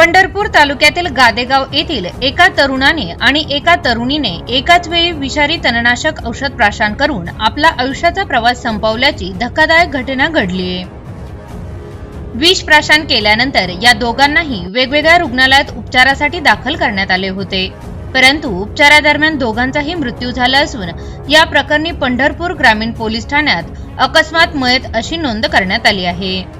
पंढरपूर तालुक्यातील गादेगाव येथील एका तरुणाने आणि एका तरुणीने एकाच वेळी विषारी तणनाशक औषध प्राशन करून आपला आयुष्याचा प्रवास संपवल्याची धक्कादायक घटना घडली आहे. विष प्राशन केल्यानंतर या दोघांनाही वेगवेगळ्या रुग्णालयात उपचारासाठी दाखल करण्यात आले होते. परंतु उपचारादरम्यान दोघांचाही मृत्यू झाला असून या प्रकरणी पंढरपूर ग्रामीण पोलीस ठाण्यात अकस्मात मयत अशी नोंद करण्यात आली आहे.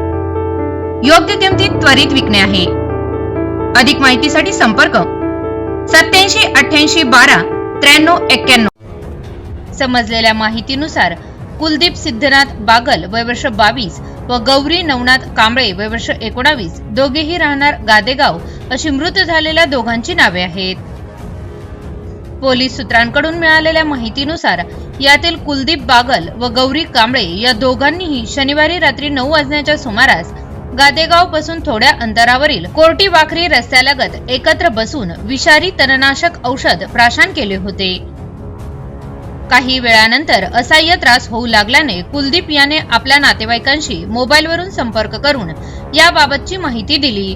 योग्य किमतीत त्वरित विकणे आहे. अधिक माहितीसाठी संपर्क सत्याऐंशी अठ्ठ्याऐंशी बारा त्र्याण्णव एक्क्याण्णव. समजलेल्या माहितीनुसार कुलदीप सिद्धनाथ बागल वय वर्ष बावीस व गौरी नवनाथ कांबळे वय वर्ष एकोणावीस दोघेही राहणार गादेगाव अशी मृत झालेल्या दोघांची नावे आहेत. पोलीस सूत्रांकडून मिळालेल्या माहितीनुसार यातील कुलदीप बागल व गौरी कांबळे या दोघांनीही शनिवारी रात्री नऊ वाजण्याच्या सुमारास गादेगावपासून थोड्या अंतरावरील कोर्टी वाखरी रस्त्यालगत एकत्र बसून विषारी तणनाशक औषध प्राशन केले होते. काही वेळानंतर असह्य त्रास होऊ लागल्याने कुलदीप याने आपल्या नातेवाईकांशी मोबाईलवरून संपर्क करून याबाबतची माहिती दिली.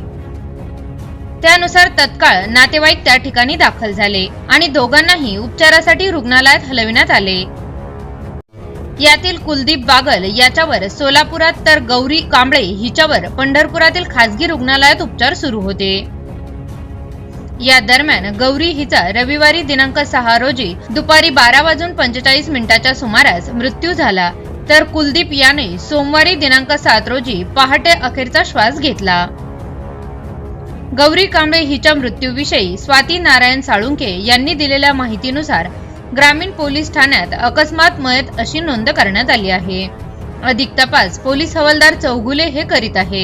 त्यानुसार तत्काळ नातेवाईक त्या ठिकाणी दाखल झाले आणि दोघांनाही उपचारासाठी रुग्णालयात हलविण्यात आले. यातील कुलदीप बागल याच्यावर सोलापुरात तर गौरी कांबळे हिच्यावर पंढरपुरातील खासगी रुग्णालयात उपचार सुरू होते. या दरम्यान गौरी हिचा रविवारी दिनांक सहा रोजी दुपारी बारा वाजून पंचेचाळीस मिनिटाच्या सुमारास मृत्यू झाला. तर कुलदीप याने सोमवारी दिनांक सात रोजी पहाटे अखेरचा श्वास घेतला. गौरी कांबळे हिच्या मृत्यूविषयी स्वाती नारायण साळुंके यांनी दिलेल्या माहितीनुसार ग्रामीण पोलीस ठाण्यात अकस्मात मयत अशी नोंद करण्यात आली आहे. अधिक तपास पोलीस हवालदार चौगुले हे करीत आहेत.